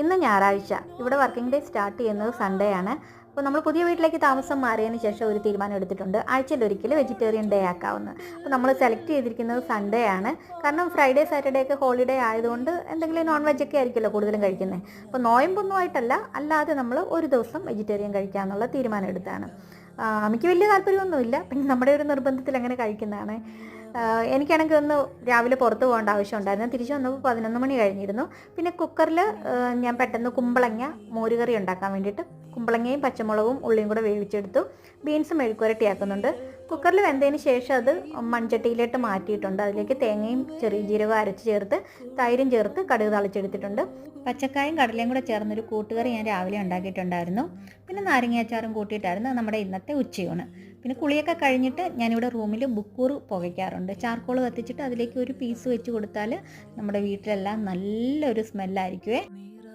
ഇന്ന് ഞായറാഴ്ച. ഇവിടെ വർക്കിംഗ് ഡേ സ്റ്റാർട്ട് ചെയ്യുന്നത് സൺഡേ ആണ്. അപ്പോൾ നമ്മൾ പുതിയ വീട്ടിലേക്ക് താമസം മാറിയതിന് ശേഷം ഒരു തീരുമാനം എടുത്തിട്ടുണ്ട്. ആഴ്ചയിൽ ഒരിക്കൽ വെജിറ്റേറിയൻ ഡേ ആക്കാവുന്നത് അപ്പോൾ നമ്മൾ സെലക്ട് ചെയ്തിരിക്കുന്നത് സൺഡേ ആണ്. കാരണം ഫ്രൈഡേ സാറ്റർഡേ ഒക്കെ ഹോളിഡേ ആയതുകൊണ്ട് എന്തെങ്കിലും നോൺ വെജ് ഒക്കെ ആയിരിക്കുമല്ലോ കൂടുതലും കഴിക്കുന്നത്. അപ്പോൾ നോയമ്പൊന്നും ആയിട്ടല്ല. അല്ലാതെ നമ്മൾ ഒരു ദിവസം വെജിറ്റേറിയൻ കഴിക്കാമെന്നുള്ള തീരുമാനം എടുത്താണ് എനിക്ക് വലിയ താല്പര്യമൊന്നുമില്ല. പിന്നെ നമ്മുടെ ഒരു നിർബന്ധത്തിൽ അങ്ങനെ കഴിക്കുന്നതാണ്. എനിക്കാണെങ്കിൽ ഒന്ന് രാവിലെ പുറത്ത് പോകേണ്ട ആവശ്യമുണ്ടായിരുന്നു. തിരിച്ചു വന്നപ്പോൾ പതിനൊന്ന് മണി കഴിഞ്ഞിരുന്നു. പിന്നെ കുക്കറിൽ ഞാൻ പെട്ടെന്ന് കുമ്പളങ്ങ മോരുകറി ഉണ്ടാക്കാൻ വേണ്ടിയിട്ട് കുമ്പളങ്ങയും പച്ചമുളകും ഉള്ളിയും കൂടെ വേവിച്ചെടുത്തു. ബീൻസ് മെഴുക്കുരട്ടിയാക്കുന്നുണ്ട് കുക്കറിൽ വെന്തതിന് ശേഷം അത് മൺചട്ടിയിലോട്ട് മാറ്റിയിട്ടുണ്ട്. അതിലേക്ക് തേങ്ങയും ചെറിയ ജീരകവും അരച്ച് ചേർത്ത് തൈരും ചേർത്ത് കടുക് തളിച്ചെടുത്തിട്ടുണ്ട്. പച്ചക്കായും കടലയും കൂടെ ചേർന്നൊരു കൂട്ടുകറി ഞാൻ രാവിലെ ഉണ്ടാക്കിയിട്ടുണ്ടായിരുന്നു. പിന്നെ നാരങ്ങാച്ചാറും കൂട്ടിയിട്ടായിരുന്നു നമ്മുടെ ഇന്നത്തെ ഉച്ചയൂണ്. പിന്നെ കുളിയൊക്കെ കഴിഞ്ഞിട്ട് ഞാനിവിടെ റൂമിൽ ബുക്കൂർ പുകയ്ക്കാറുണ്ട്. ചാർക്കോൾ കത്തിച്ചിട്ട് അതിലേക്ക് ഒരു പീസ് വെച്ച് കൊടുത്താൽ നമ്മുടെ വീട്ടിലെല്ലാം നല്ലൊരു സ്മെല്ലായിരിക്കുമേ